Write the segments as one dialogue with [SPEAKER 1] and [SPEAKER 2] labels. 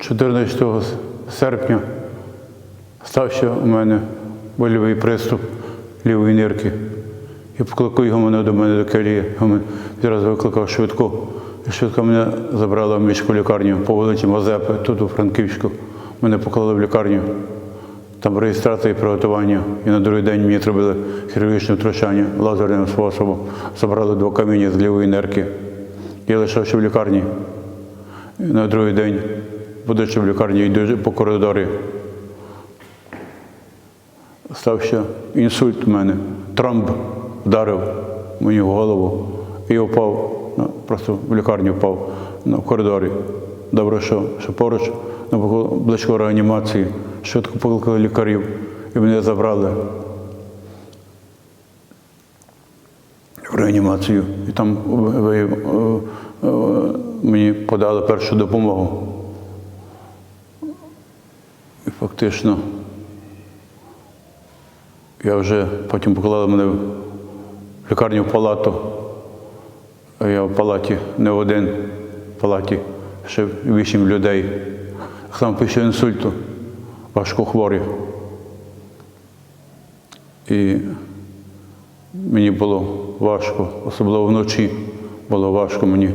[SPEAKER 1] 14 серпня стався у мене больовий приступ лівої нирки. Я покликав його мене до мене до келії. Відразу викликав швидку. І швидко мене забрала в міську лікарню по вулиці Мазепи, тут у Франківську. Мене поклали в лікарню. Там реєстрація і приготування. І на другий день мені зробили хірургічне втручання лазерним способом. Забрали два каміння з лівої нерки. Я лишався в лікарні. І на другий день, будучи в лікарні, йду по коридорі. Стався інсульт у мене. Тромб вдарив мені в голову і впав, ну, просто в лікарню впав ну, в коридорі. Добре, що, що поруч ну, близько реанімації. Швидко покликали лікарів і мене забрали в реанімацію. І там ви, е, е, мені подали першу допомогу. Фактично я вже потім поклали мене в лікарню в палату. А Я в палаті не один, в палаті ще вісім людей. Сам після інсульту, важко хворі. І мені було важко, особливо вночі було важко мені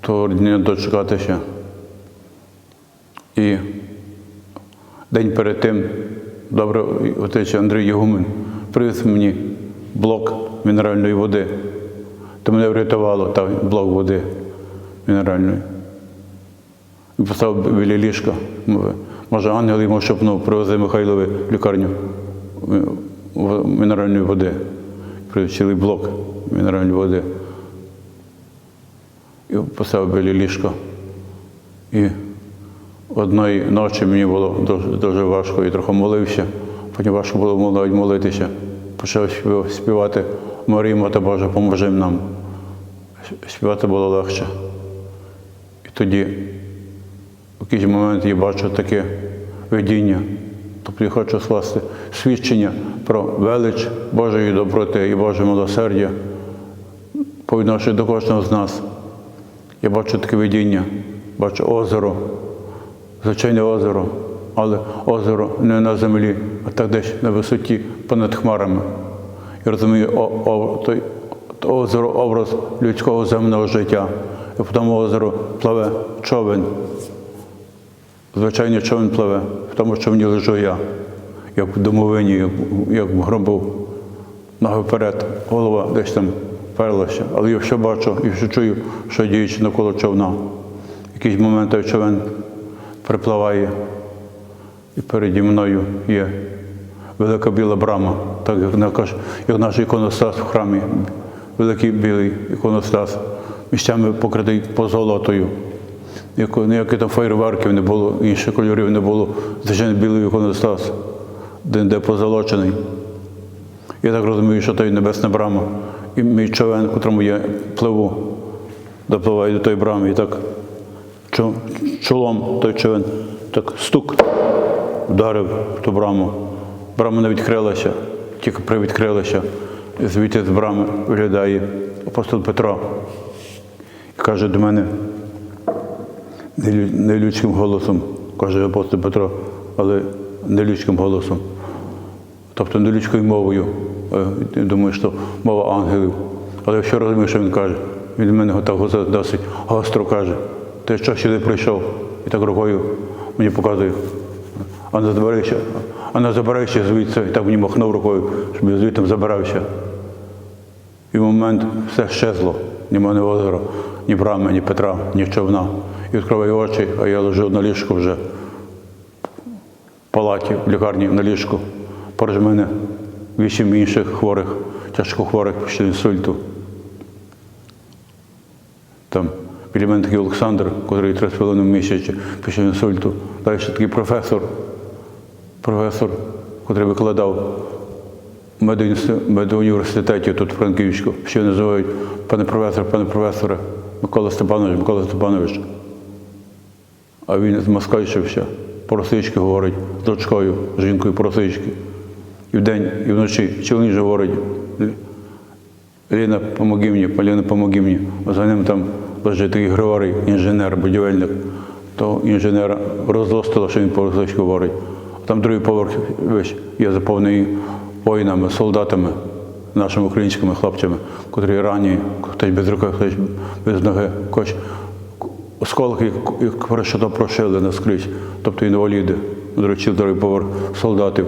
[SPEAKER 1] того дня дочекатися. І день перед тим добре отець Андрій Єгумен привіз мені блок мінеральної води. То мене врятувало та блок води мінеральної. І поставив біля ліжка. Може, ангел йому шепнув, привези Михайлові в лікарню мінеральної води. Привіз цілий блок мінеральної води. І поставив біля ліжка. І одної ночі мені було дуже, дуже важко і трохи молився. Потім важко було навіть молитися. Почав співати Марімо та Боже, поможи нам. Співати було легше. І тоді, в якийсь момент я бачу таке видіння. Тобто я хочу скласти свідчення про велич Божої доброти і Боже милосердя по відношенню до кожного з нас. Я бачу таке видіння, бачу озеро, звичайне озеро, але озеро не на землі, а так десь на висоті понад хмарами. Я розумію, о, о, той, то озеро образ людського земного життя. І по тому озеру пливе човен. Звичайний човен пливе, в тому човні лежу я, як в домовині, як, як в гробу. Ноги вперед, голова десь там перлася. Але я все бачу і все чую, що діючи навколо човна. Якийсь момент той човен припливає, і переді мною є велика біла брама, так як, наш іконостас в храмі. Великий білий іконостас, місцями покритий позолотою. Ніяких там фейерверків не було, інших кольорів не було. Звичайно, білий іконостас, де, позолочений. Я так розумію, що той небесна брама. І мій човен, котрому я пливу, допливаю до тої брами, і так чолом той човен так стук вдарив в ту браму. Брама не відкрилася, тільки привідкрилася. Звідти з брами виглядає апостол Петро і каже до мене нелюдським голосом, каже апостол Петро, але нелюдським голосом. Тобто не людською мовою. Е, думаю, що мова ангелів. Але я все розумію, що він каже. Він мене так досить гостро каже. Ти що сюди прийшов? І так рукою мені показує. А не забирайся, а не забирайся звідси. І так мені махнув рукою, щоб я звідти забирався. І в момент все щезло. Нема ні озера, ні брами, ні Петра, ні човна. І відкриваю очі, а я лежу на ліжку вже в палаті в лікарні на ліжку. Поруч мене вісім інших хворих, тяжкохворих після інсульту. Там біля мене такий Олександр, який три з половиною місяці після інсульту. Далі ще такий професор, професор, який викладав в медуніверситеті тут в Франківську. Ще називають пане професор, пане професоре, Микола Степанович, Микола Степанович. А він змоскальшився, по-росички говорить з дочкою, з жінкою по-росички. І вдень, і вночі. Чоловік же говорить, Ліна, помоги мені, Поліна, помоги мені. А за ним там такий Григорій, інженер, будівельник. то інженера розлостило, що він по-російськи говорить. А там другий поверх є заповнений воїнами, солдатами, нашими українськими хлопцями, котрі ранені, хтось без руки, хтось без ноги, когось осколки, решето прошили наскрізь, тобто інваліди, до речі, другий поверх солдатів.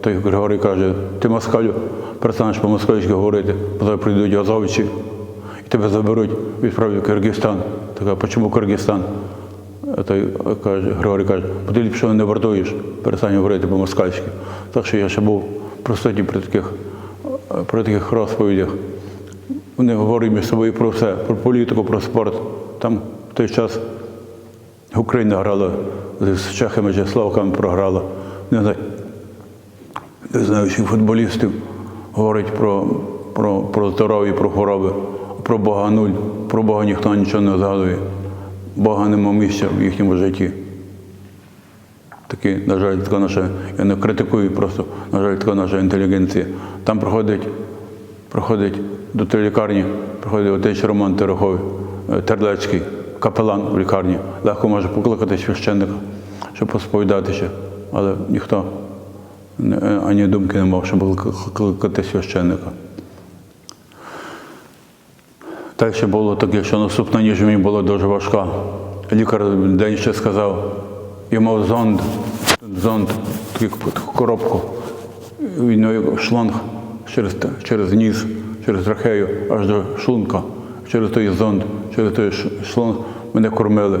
[SPEAKER 1] Той Григорій каже, ти москалю, перестанеш по-москальськи говорити, потім прийдуть азовичі тебе заберуть, відправлять в Киргизстан. Така, чому Киргизстан? Той каже, Григорій каже, бо ти ліпше не вартуєш, перестань говорити по-москальськи. Так що я ще був присутній при таких, при таких розповідях. Вони говорять між собою про все, про політику, про спорт. Там в той час Україна грала з чехами чи словаками програла. Не знаю, не знаючи футболістів, говорить про, про, про здоров'я, про хвороби, про Бога нуль, про Бога ніхто нічого не згадує. Бога нема місця в їхньому житті. Такі, на жаль, така наша, я не критикую, просто, на жаль, така наша інтелігенція. Там проходить, проходить до тієї лікарні, проходить отець Роман Терехов, е, Терлецький, капелан в лікарні. Легко може покликати священника, щоб посповідатися, але ніхто ані думки не мав, щоб кликати священника. Так ще було таке, що наступна ніж мені була дуже важка. Лікар день ще сказав, я мав зонд, зонд, таку коробку, він шланг через, через ніс, через трахею, аж до шлунка, через той зонд, через той шланг мене кормили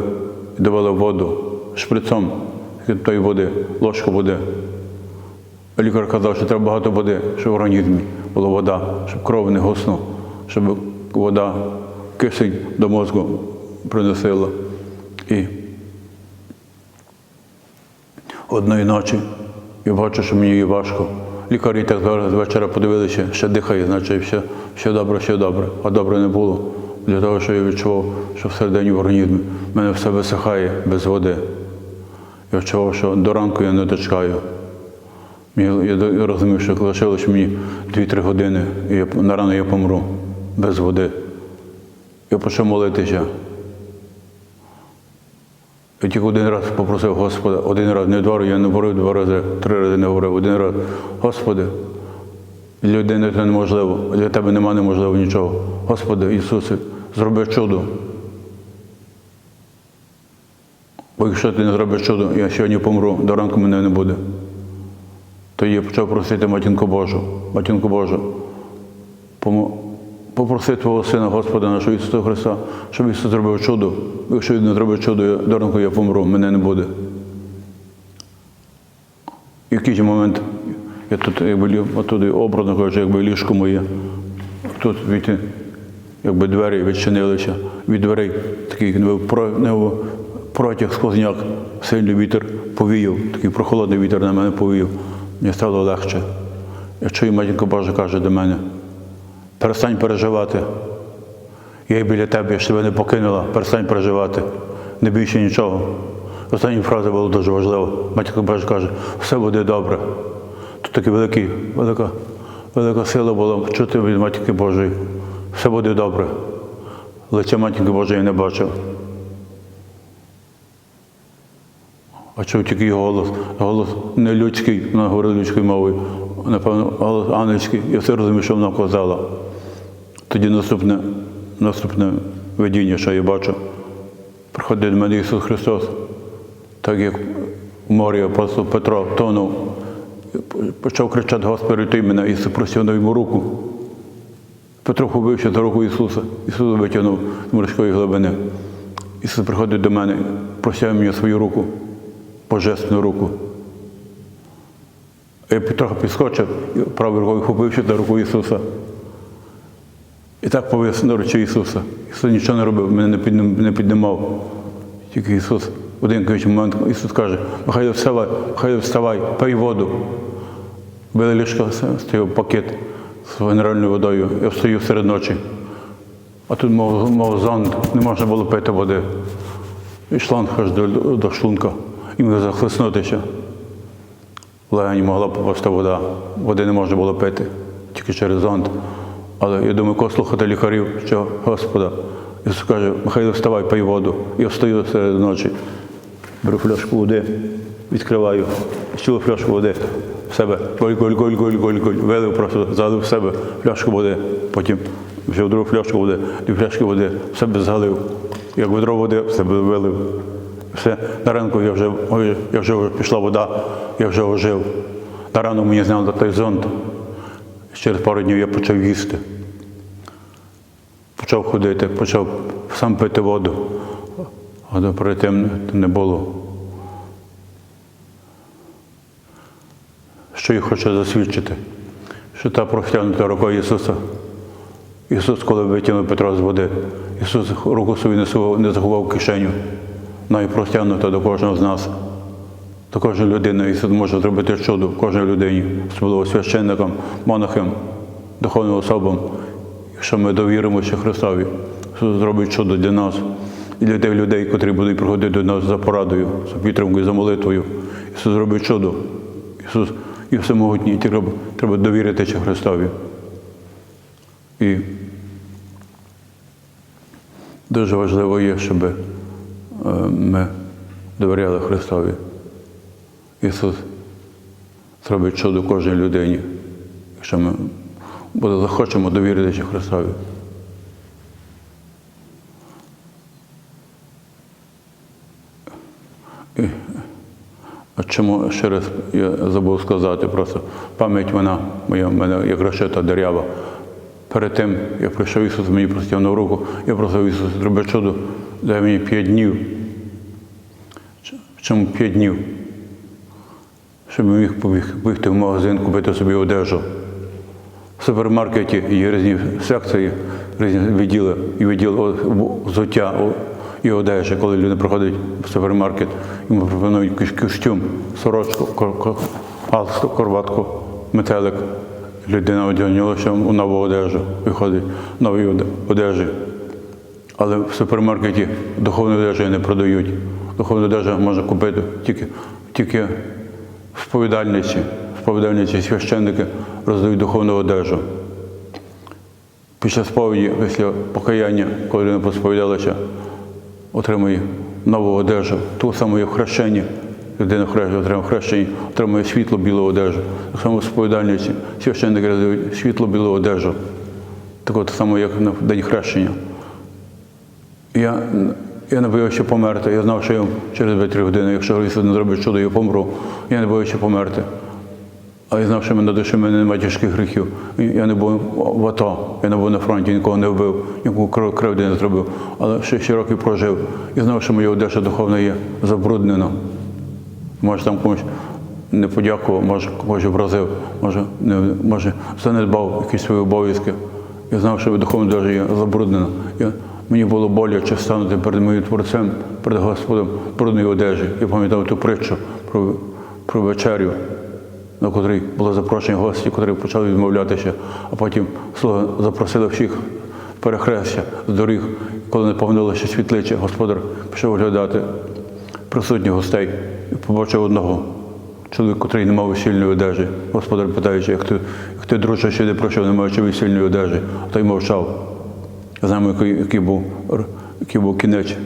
[SPEAKER 1] і давали воду шприцом від тої води, ложку води. Лікар казав, що треба багато води, щоб в організмі була вода, щоб кров не гуснула, щоб вода кисень до мозку приносила. І одної ночі я бачу, що мені є важко. Лікарі так зараз вечора подивилися, ще дихає, значить все, все добре, все добре. А добре не було. Для того, що я відчував, що всередині в організмі в мене все висихає без води. Я відчував, що до ранку я не дочекаю. Я розумів, що лишилось мені 2-3 години, і на рано я помру без води. Я почав молитися. Я тільки один раз попросив Господа, один раз, не два рази, я не говорив два рази, три рази не говорив, один раз. Господи, для людини це неможливо, для тебе нема неможливо нічого. Господи Ісусе, зроби чудо. Бо якщо ти не зробиш чудо, я сьогодні помру, до ранку мене не буде. Тоді я почав просити Матінку Божу, Матінку Божу, помо- попроси Твого Сина Господа нашого Ісуса Христа, щоб Ісус зробив чудо. Якщо Він не зробить чудо, до я помру, мене не буде. І в якийсь момент я тут якби отуди образно кажучи, якби ліжко моє. Тут від, якби двері відчинилися. Від дверей такий протяг сквозняк, сильний вітер повіяв, такий прохолодний вітер на мене повіяв. Мені стало легше. Я чую, матінко Божа каже до мене, перестань переживати. Я біля тебе, я ж тебе не покинула, перестань переживати. Не більше нічого. Остання фраза була дуже важлива. Матінко Божа каже, все буде добре. Тут така велика, велика сила була чути від Матінки Божої. Все буде добре. Лиця Матінки Божої не бачив. А чув тільки її голос. Голос не людський, вона говорила людською мовою, напевно, голос ангельський. Я все розумію, що вона казала. Тоді наступне, наступне видіння, що я бачу, приходить до мене Ісус Христос, так як в морі апостол Петро тонув, почав кричати, Господи, рятуй мене, Ісус простягнув йому руку. Петро хопився за руку Ісуса, Ісус витягнув з морської глибини. Ісус приходить до мене, простягає мені свою руку, божественну руку. Я трохи підскочив, і правою рукою хопився за руку Ісуса. І так повис речі Ісуса. Ісус нічого не робив, мене не піднімав. Тільки Ісус один якийсь момент Ісус каже, Михайло, вставай, Михайло, вставай, пий воду. Били ліжко, стояв пакет з генеральною водою. Я встаю серед ночі. А тут мов, мов зонд, не можна було пити води. І шланг аж до, до шлунка. І міг захлиснутися. В легені могла попасти вода. Води не можна було пити, тільки через зонд. Але я думаю, кого слухати лікарів, що Господа. Ісус каже, Михайло, вставай, пий воду. Я встаю серед ночі. беру фляжку води, відкриваю, цілу фляжку води в себе, голь, голь, голь, голь, голь, голь, вилив просто, залив в себе фляжку води, потім взяв другу фляжку води, дві фляжки води, в себе залив, як ведро води, в себе вилив. Все, на ранку я вже, я вже пішла вода, я вже ожив. На ранок мені зняли той зонт. Через пару днів я почав їсти. Почав ходити, почав сам пити воду. А перед тим не було. Що я хочу засвідчити? Що та простягнута рука Ісуса. Ісус, коли витягнув Петра з води, Ісус руку свою не заховав в кишеню. І простягнута до кожного з нас. До кожної людини Ісус може зробити чудо кожній людині, особливо священникам, монахам, духовним особам. Якщо ми довіримося Христові, Ісус зробить чудо для нас і для тих людей, котрі будуть приходити до нас за порадою, за підтримкою, за молитвою. Ісус зробить чудо. Ісус і всемогутній, треба, треба довіритися Христові. І дуже важливо є, щоб е, ми довіряли Христові. Ісус зробить чудо кожній людині, якщо ми захочемо довіритися Христові. І, а чому ще раз я забув сказати, просто пам'ять вона моя мене як решета дерява. Перед тим, як прийшов Ісус, мені простягнув руку, я просив Ісус, зроби чудо, дай мені п'ять днів. Чому п'ять днів? Щоб міг бігти в магазин, купити собі одежу. В супермаркеті є різні секції, різні відділи, і відділ взуття і одежі. Коли люди приходять в супермаркет, йому пропонують костюм, сорочку, галстук, корватку, метелик. Людина одягнулася у нову одежу, виходить оде- одежі. Але в супермаркеті духовну одежу не продають. Духовну одежу можна купити тільки, тільки сповідальниці. Сповідальниці священники роздають духовну одежу. Після сповіді, після покаяння, коли людина посповідалася, отримує нову одежу, ту саму як в хрещенні. Людина хрещення отримує хрещення, отримує світло білу одежу. Так само в сповідальниці священники роздають світло білу одежу. Так от само, як на день хрещення. Я, я не боявся померти. Я знав, що я через 2-3 години, якщо Ісус не зробить чудо, я помру. Я не боявся померти. А я знав, що мене душі мене немає тяжких гріхів. Я не був в АТО, я не був на фронті, нікого не вбив, нікому кривди не зробив. Але ще ще років прожив. І знав, що моя одежа духовна є забруднена. Може там комусь не подякував, може когось образив, може, не, може занедбав якісь свої обов'язки. Я знав, що духовна одежа є забруднена. Я, мені було боляче станути перед моїм творцем, перед Господом в брудній одежі. Я пам'ятав ту притчу про, про вечерю, на котрій було запрошені гості, котрі почали відмовлятися, а потім слуги запросили всіх перехрестя з доріг, коли не повернулося світличе, господар пішов оглядати присутніх гостей і побачив одного. Чоловік, котрий не мав весільної одежі. Господар питаючи, як ти, як ти друже, ще не пройшов, не маючи весільної одежі, а той мовчав. Знаємо, який, який, був, який був кінець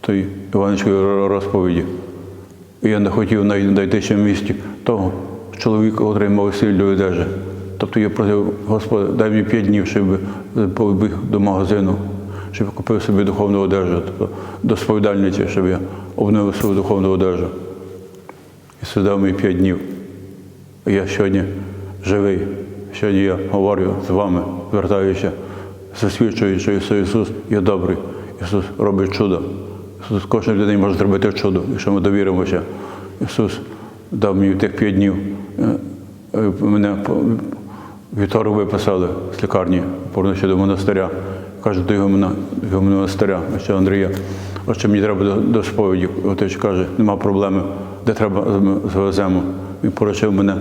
[SPEAKER 1] тої Іванської розповіді. І я не хотів знайти ще в місті того чоловіка, який мав весільної одежі. Тобто я просив, Господи, дай мені п'ять днів, щоб побіг до магазину, щоб купив собі духовну одежу, тобто до сповідальниці, щоб я обновив свою духовну одежу. І дав мені п'ять днів. Я сьогодні живий. Сьогодні я говорю з вами, звертаюся, засвідчую, що Ісус є добрий. Ісус робить чудо. Ісус кожен людині може зробити чудо, якщо ми довіримося. Ісус дав мені тих п'ять днів. Е, е, Мене вівторок виписали з лікарні, повернувся до монастиря. Каже, до його, монастиря, ще Андрія. Отже, мені треба до, до сповіді. Отець каже, нема проблеми, де треба звеземо. Він поручив мене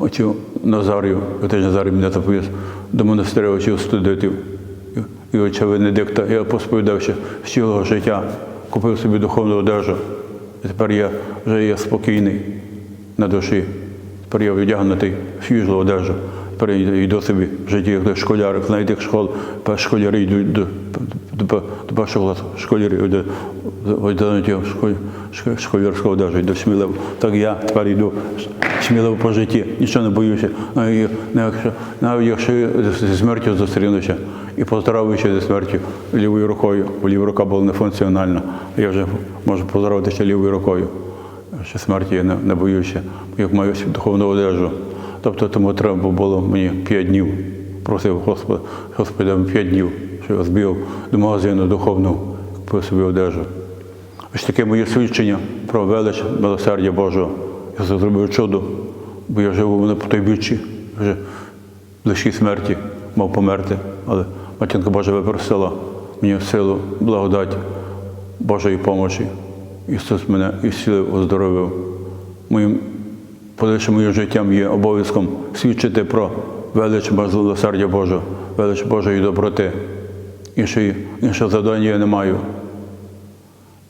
[SPEAKER 1] оцю Назарію, отець Назарій мене заповіз до монастиря оцю студентів. І отця Венедикта, я посповідався з цілого життя, купив собі духовну одежу. І тепер я вже є спокійний на душі. Тепер я вдягнутий в свіжу одежу. Я йду собі в житті, як школяр, знаєте, як школ, школяри йдуть до, першого класу в школі, одежу, йде сміливо. Так я тепер йду сміливо по житті, нічого не боюся. Навіть якщо, навіть зі смертю зустрінуся і поздоровуючи зі смертю лівою рукою, бо ліва рука була нефункціональна, я вже можу поздоровитися лівою рукою. Що смерті я не, не боюся, як маю духовну одежу. Тобто тому треба було мені п'ять днів. Просив Господа, Господи, п'ять днів, що я збив до магазину духовну, купив собі одежу. Ось таке моє свідчення про велич милосердя Божого. Я зробив чудо, бо я живу той біччі, вже душі смерті мав померти, але матінка Божа випросила мені силу, благодать Божої помочі. Ісус мене і зцілив, оздоровив. Моїм подальшим моїм життям є обов'язком свідчити про велич милосердя Божого, велич Божої доброти. Іншої, іншого завдання я не маю.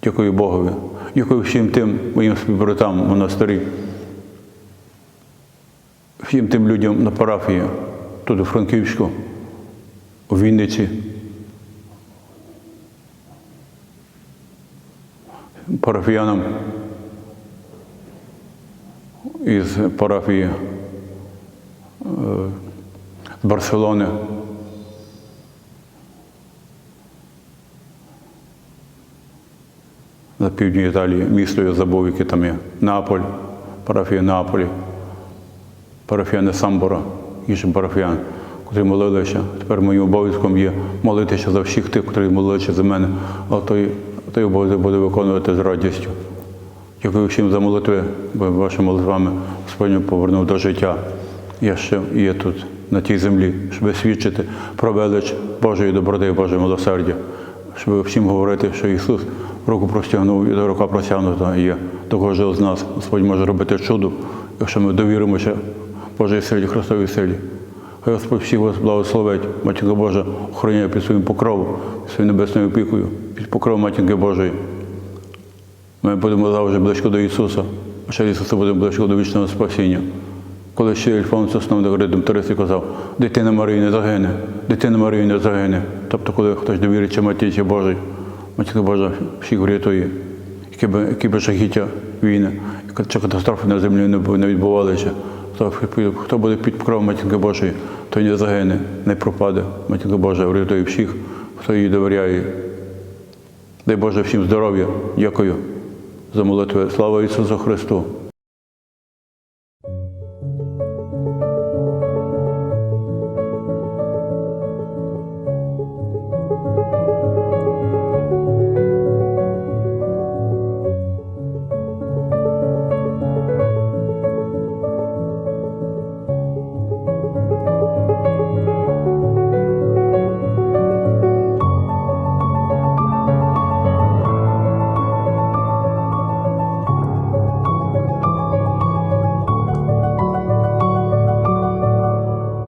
[SPEAKER 1] Дякую Богові. Дякую всім тим моїм співбратам в монастирі, всім тим людям на парафії, тут у Франківську, у Вінниці. Парафіянам із парафії е, Барселони. на півдні Італії, місто я забув, яке там є. Неаполь, парафія Неаполі, парафіяни Самбора, інші парафіяни, котрі молилися. Тепер моїм обов'язком є молитися за всіх тих, котрі молилися за мене, а той, той обов'язок буде виконувати з радістю. Дякую всім за молитви, бо вашими молитвами Господь повернув до життя. Я ще є тут, на тій землі, щоб свідчити про велич Божої доброти і Божої милосердя, щоб всім говорити, що Ісус руку простягнув і до рука простягнута є до кожного з нас. Господь може робити чудо, якщо ми довіримося Божій силі, Христовій силі. Хай Господь всіх вас благословить, Матінка Божа охороняє під своїм покровом, під своєю небесною опікою, під покровом Матінки Божої. Ми будемо завжди близько до Ісуса, а ще Ісуса будемо близько до вічного спасіння. Коли ще Ільфонс основний говорив Тарисі казав, дитина Марії не загине, дитина Марії не загине. Тобто, коли хтось довіриться Матінці Божій, Матінка Божа всіх врятує, які би, які би жахіття війни, чи катастрофи на землі не, відбувалися. То хто буде під покровом Матінки Божої, той не загине, не пропаде. Матінка Божа врятує всіх, хто їй довіряє. Дай Боже всім здоров'я. Дякую за молитви. Слава Ісусу Христу!